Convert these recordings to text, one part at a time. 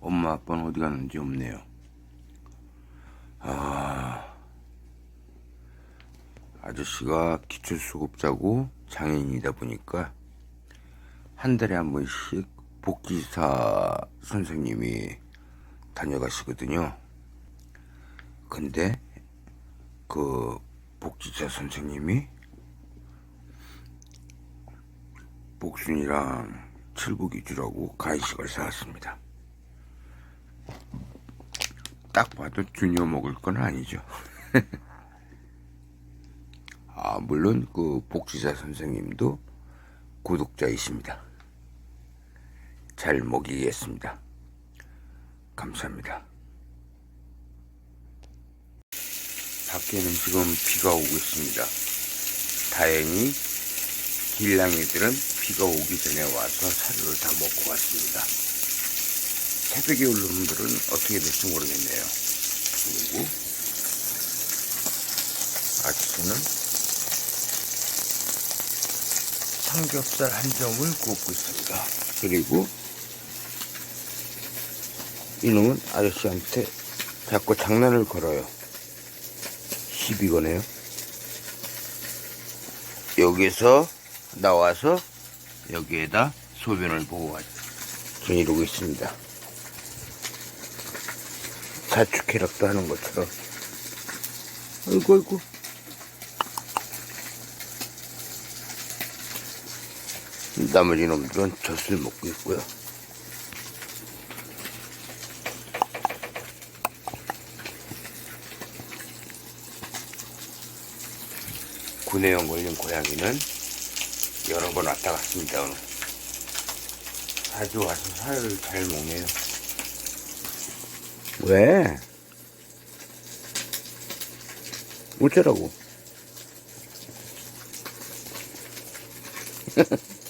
엄마 아빠는 어디 갔는지 없네요. 아, 아저씨가 기출수급자고 장애인이다 보니까 한 달에 한 번씩 복지사 선생님이 다녀가시거든요. 근데 그 복지사 선생님이 복순이랑 칠복이 주라고 간식을 사왔습니다. 딱 봐도 주녀 먹을 건 아니죠. 아, 물론 그 복지사 선생님도 구독자이십니다. 잘 먹이겠습니다. 감사합니다. 밖에는 지금 비가 오고 있습니다. 다행히 길냥이들은 비가 오기 전에 와서 사료를 다 먹고 갔습니다. 새벽에 올 놈들은 어떻게 될지 모르겠네요. 그리고 아침은 삼겹살 한 점을 굽고 있습니다. 그리고 이놈은 아저씨한테 자꾸 장난을 걸어요. 시비 거네요. 여기서 나와서 여기에다 소변을 보고 좀 이러고 있습니다. 자축해락도 하는 것처럼. 아이고, 아이고. 나머지 놈들은 젖을 먹고 있고요. 구내염 걸린 고양이는 여러 번 왔다 갔습니다, 오늘. 자주 와서 살을 잘 먹네요. 왜? 어쩌라고?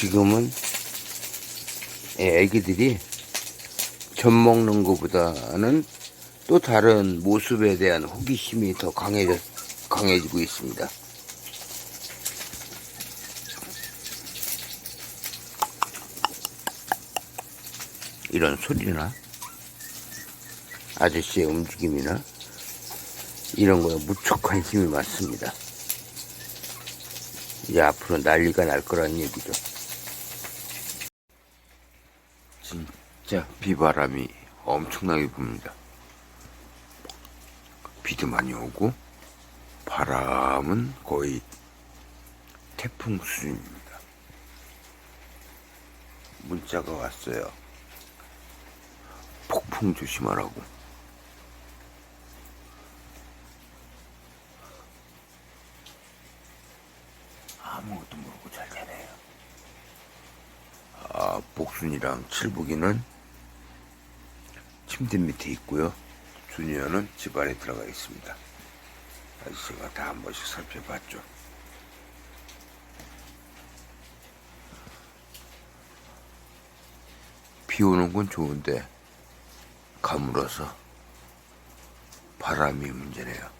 지금은 애기들이 젖 먹는 것보다는 또 다른 모습에 대한 호기심이 더 강해져, 강해지고 있습니다. 이런 소리나 아저씨의 움직임이나 이런 거에 무척 관심이 많습니다. 이제 앞으로 난리가 날 거란 얘기죠. 진짜 비바람이 엄청나게 붑니다. 비도 많이 오고 바람은 거의 태풍 수준입니다. 문자가 왔어요. 폭풍 조심하라고. 아무것도 모르고 잘. 아, 복순이랑 칠복이는 침대 밑에 있고요. 주니어는 집 안에 들어가 있습니다. 아저씨가 다 한 번씩 살펴봤죠. 비 오는 건 좋은데 가물어서 바람이 문제네요.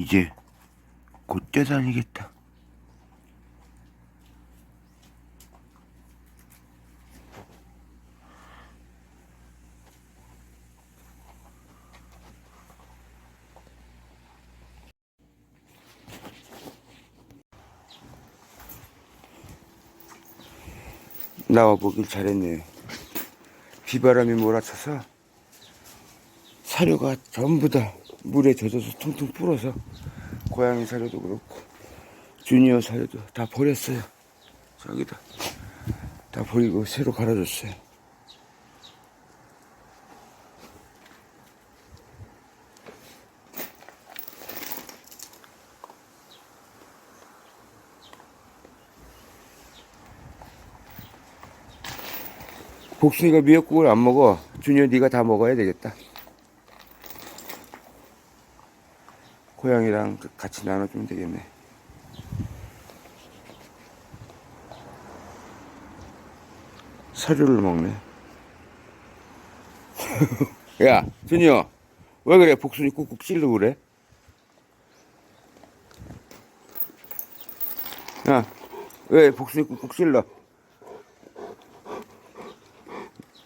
이제 곧 뛰어다니겠다. 나와 보길 잘했네요. 비바람이 몰아쳐서 사료가 전부 다 물에 젖어서 퉁퉁 불어서 고양이 사료도 그렇고 주니어 사료도 다 버렸어요. 저기다. 다 버리고 새로 갈아줬어요. 복순이가 미역국을 안 먹어. 주니어 네가 다 먹어야 되겠다. 고양이랑 같이 나눠주면 되겠네. 사료를 먹네. 야, 준이야, 왜 그래? 복순이 꾹꾹 찔러 그래? 야, 왜 복순이 꾹꾹 찔러?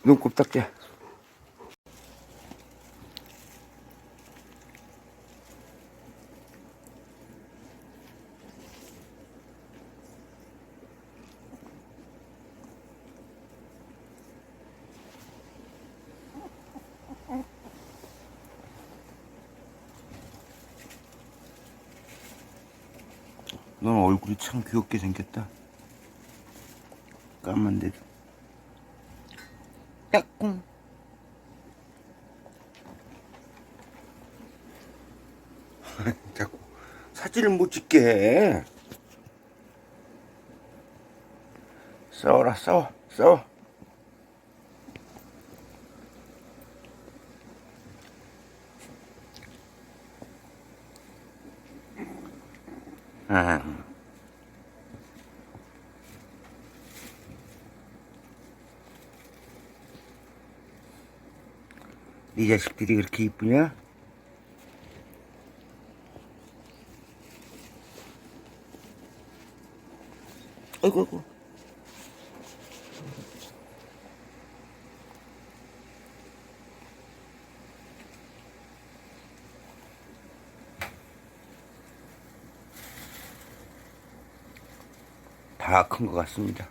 눈곱 닦게. 넌 얼굴이 참 귀엽게 생겼다. 까만데도. 까꿍. 자꾸 사진을 못 찍게 해. 싸워라, 싸워, 싸워. 아. 네 자식들이 그렇게 이쁘냐? 아이고, 아이고. 다 큰 것 같습니다.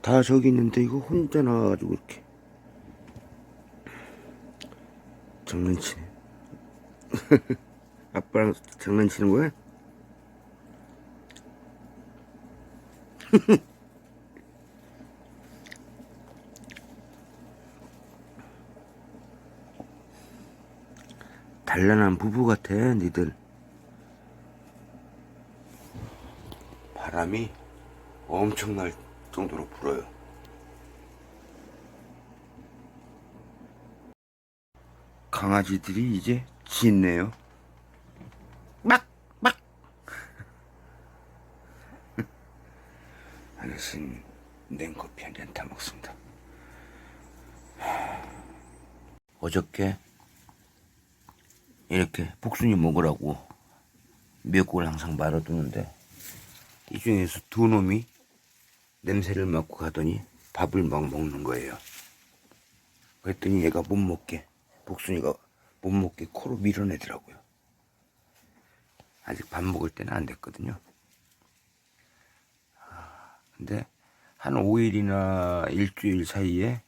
다 저기 있는데 이거 혼자 나와가지고 이렇게 장난치네 아빠랑 장난치는 거야? 단란한 부부 같아 니들 바람이 엄청날 정도로 불어요. 강아지들이 이제 짖네요. 막, 막. 아저씨는 냉커피 한 잔 타 먹습니다. 어저께 이렇게 복순이 먹으라고 미역국을 항상 말아두는데 이 중에서 두 놈이 냄새를 맡고 가더니 밥을 막 먹는 거예요. 그랬더니 얘가 못 먹게, 복순이가 못 먹게 코로 밀어내더라고요. 아직 밥 먹을 때는 안 됐거든요. 아, 근데 한 5일이나 일주일 사이에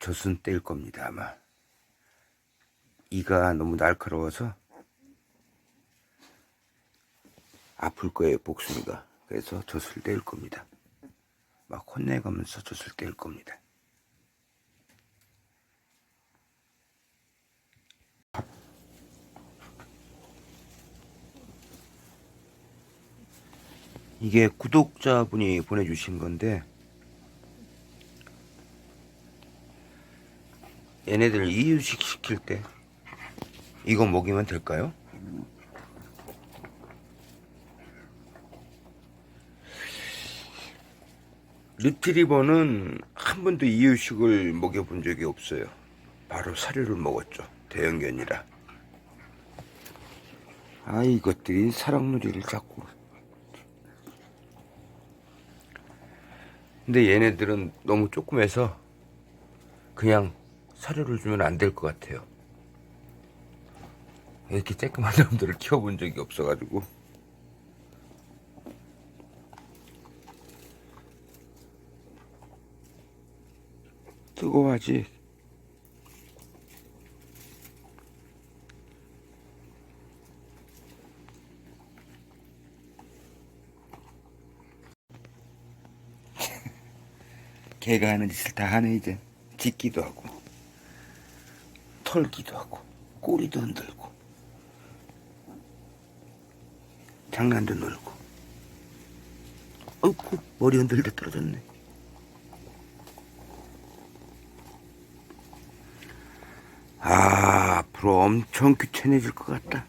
젖은 뗄 겁니다, 아마. 이가 너무 날카로워서 아플 거예요, 복순이가. 그래서 젖을 뗄 겁니다. 막 혼내가면서 젖을 뗄 겁니다. 이게 구독자분이 보내주신 건데 얘네들 이유식 시킬 때 이거 먹이면 될까요? 리트리버는 한 번도 이유식을 먹여본 적이 없어요. 바로 사료를 먹었죠. 대형견이라. 아, 이것들이 사랑놀이를 자꾸. 근데 얘네들은 너무 조그매서 그냥 사료를 주면 안 될 것 같아요. 이렇게 쬐끄만 놈들을 키워본 적이 없어가지고. 뜨거워하지. 개가 하는 짓을 다 하네 이제 짖기도 하고 털기도 하고 꼬리도 흔들고 장난도 놀고. 어이구 머리 흔들다 떨어졌네. 아 앞으로 엄청 귀찮아질 것 같다